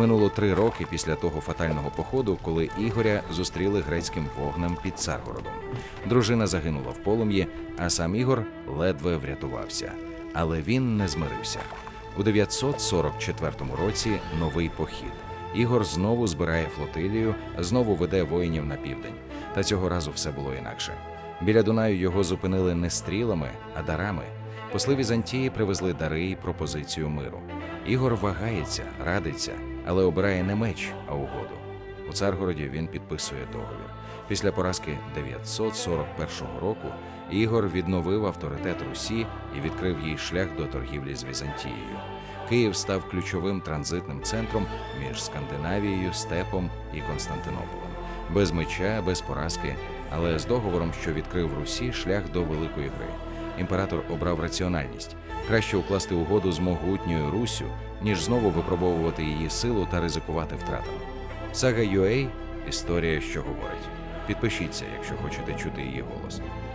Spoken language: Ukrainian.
Минуло три роки після того фатального походу, коли Ігоря зустріли грецьким вогнем під Царгородом. Дружина загинула в полум'ї, а сам Ігор ледве врятувався. Але він не змирився. У 944 році новий похід. Ігор знову збирає флотилію, знову веде воїнів на південь. Та цього разу все було інакше. Біля Дунаю його зупинили не стрілами, а дарами. Посли Візантії привезли дари і пропозицію миру. Ігор вагається, радиться, але обирає не меч, а угоду. У Царгороді він підписує договір. Після поразки 941 року Ігор відновив авторитет Русі і відкрив їй шлях до торгівлі з Візантією. Київ став ключовим транзитним центром між Скандинавією, Степом і Константинополем. Без меча, без поразки, але з договором, що відкрив Русі шлях до великої гри. Імператор обрав раціональність краще укласти угоду з могутньою Руссю, ніж знову випробовувати її силу та ризикувати втратами. Сага UA – історія, що говорить. Підпишіться, якщо хочете чути її голос.